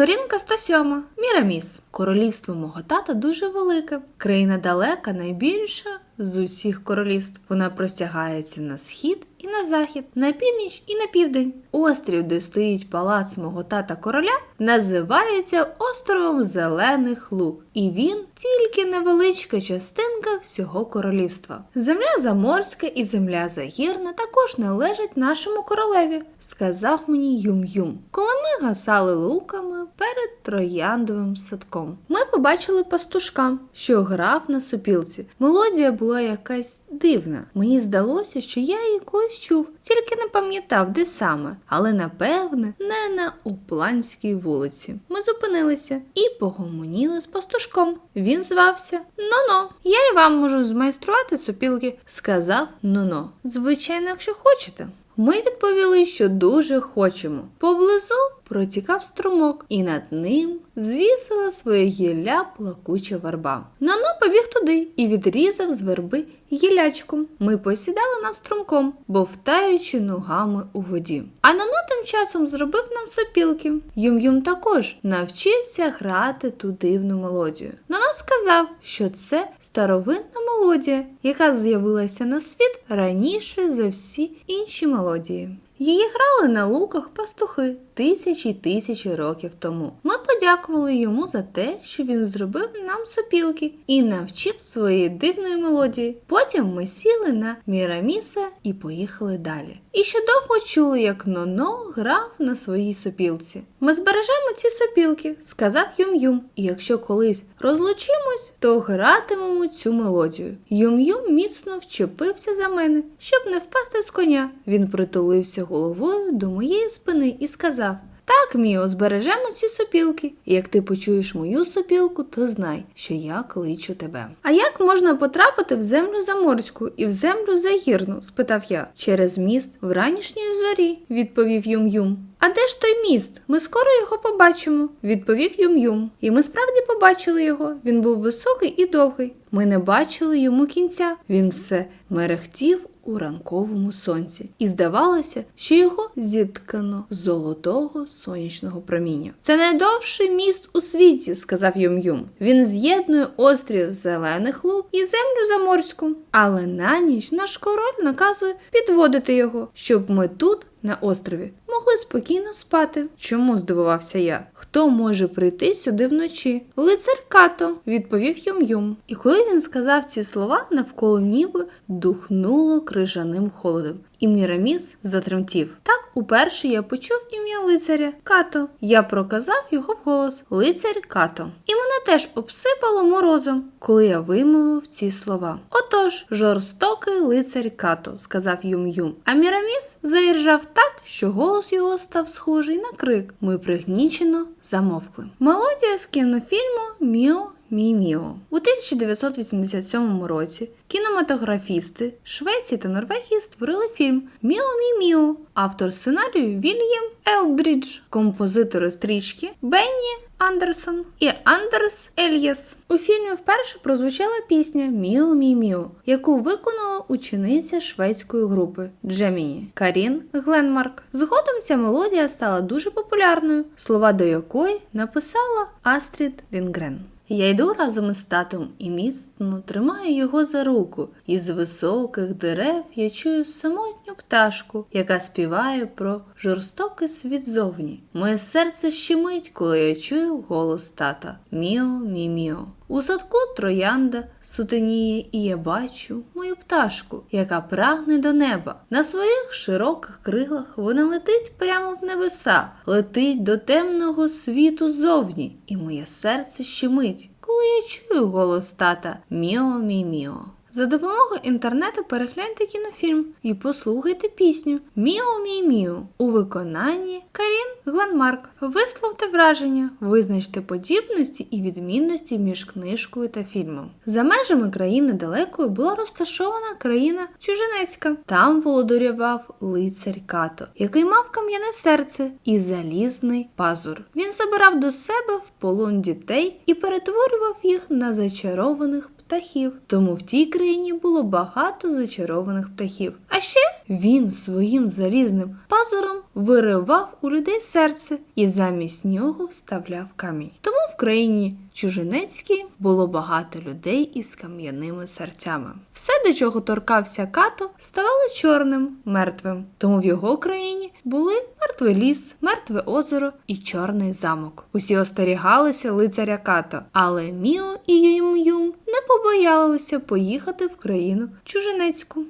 Сторінка 107. Міраміс. Королівство мого тата дуже велике. Країна далека, найбільша з усіх королівств. Вона простягається на схід і на захід, на північ і на південь. Острів, де стоїть палац мого тата короля, називається островом Зелених Луг. І він тільки невеличка частинка всього королівства. Земля заморська і земля загірна також належать нашому королеві, сказав мені Юм-Юм, коли ми гасали луками перед трояндовим садком. Ми побачили пастушка, що грав на супілці. Мелодія була якась дивна. Мені здалося, що я її колись чув, тільки не пам'ятав, де саме, але напевне не на Упланській вулиці. Ми зупинилися і погомоніли з пастушком. Він звався Ноно. Я й вам можу змайструвати супілки, сказав Ноно. Звичайно, якщо хочете. Ми відповіли, що дуже хочемо. Поблизу протікав струмок, і над ним звісила своє гілля плакуча верба. Ноно побіг туди і відрізав з верби гілячку. Ми посідали над струмком, бовтаючи ногами у воді. А Ноно тим часом зробив нам сопілки. Юм-Юм також навчився грати ту дивну мелодію. Ноно сказав, що це старовинна мелодія, яка з'явилася на світ раніше за всі інші мелодії. Її грали на луках пастухи тисячі й тисячі років тому. Ми подякували йому за те, що він зробив нам сопілки і навчив своєї дивної мелодії. Потім ми сіли на Міраміса і поїхали далі. І ще довго чули, як Ноно грав на своїй сопілці. Ми збережемо ці сопілки, сказав Юм-Юм. І якщо колись розлучимось, то гратимемо цю мелодію. Юм-Юм міцно вчепився за мене, щоб не впасти з коня. Він притулився головою до моєї спини і сказав: Так, Міо, збережемо ці сопілки. І як ти почуєш мою сопілку, то знай, що я кличу тебе. А як можна потрапити в землю заморську і в землю загірну? спитав я. Через міст в ранішньої зорі, відповів Юм-Юм. А де ж той міст? Ми скоро його побачимо, відповів Юм-Юм. І ми справді побачили його. Він був високий і довгий. Ми не бачили йому кінця. Він все мерехтів у ранковому сонці, і здавалося, що його зіткано з золотого сонячного проміння. Це найдовший міст у світі, сказав Юм-Юм. Він з'єднує острів зелених луг і землю заморську. Але на ніч наш король наказує підводити його, щоб ми тут. На острові могли спокійно спати. Чому здивувався я? Хто може прийти сюди вночі? Лицар Като, відповів Юм-Юм. І коли він сказав ці слова, навколо ніби духнуло крижаним холодом. І Міраміс затремтів. Так уперше я почув ім'я лицаря Като. Я проказав його вголос лицар Като. І мене теж обсипало морозом, коли я вимовив ці слова. Отож, жорстокий лицар Като, сказав Юм-Юм. А Міраміс заіржав так, що голос його став схожий на крик. Ми пригнічено замовкли. Мелодія з кінофільму Міо Міміо. У 1987 році кінематографісти Швеції та Норвегії створили фільм Міо Міміо. Автор сценарію Вільям Елдрідж, композитори стрічки Бенні Андерсон і Андерс Ельєс. У фільмі вперше прозвучала пісня Міо Мі Міо, яку виконала учениця шведської групи Джеміні Карін Гленмарк. Згодом ця мелодія стала дуже популярною, слова до якої написала Астрід Лінгрен. Я йду разом із татом і міцно тримаю його за руку. Із високих дерев я чую самотню пташку, яка співає про жорстокий світ зовні. Моє серце щемить, коли я чую голос тата. Міо, мі. У садку троянда сутеніє, і я бачу мою пташку, яка прагне до неба. На своїх широких крилах вона летить прямо в небеса, летить до темного світу зовні, і моє серце щемить, коли я чую голос тата Міо мі міо. За допомогою інтернету перегляньте кінофільм і послухайте пісню Міо Мі Міо у виконанні Карін Гленмарк. Висловте враження, визначте подібності і відмінності між книжкою та фільмом. За межами країни далекої була розташована країна Чужинецька. Там володарював лицар Като, який мав кам'яне серце і залізний пазур. Він забирав до себе в полон дітей і перетворював їх на зачарованих птахів. Тому в тій країні було багато зачарованих птахів. А ще він своїм залізним пазуром виривав у людей серце і замість нього вставляв камінь. Тому в країні Чужинецькій було багато людей із кам'яними серцями. Все, до чого торкався като, ставало чорним, мертвим. Тому в його країні були мертвий ліс, мертве озеро і чорний замок. Усі остерігалися лицаря като, але Міо і Юм-Юм не побоялися поїхати в країну Чужинецьку.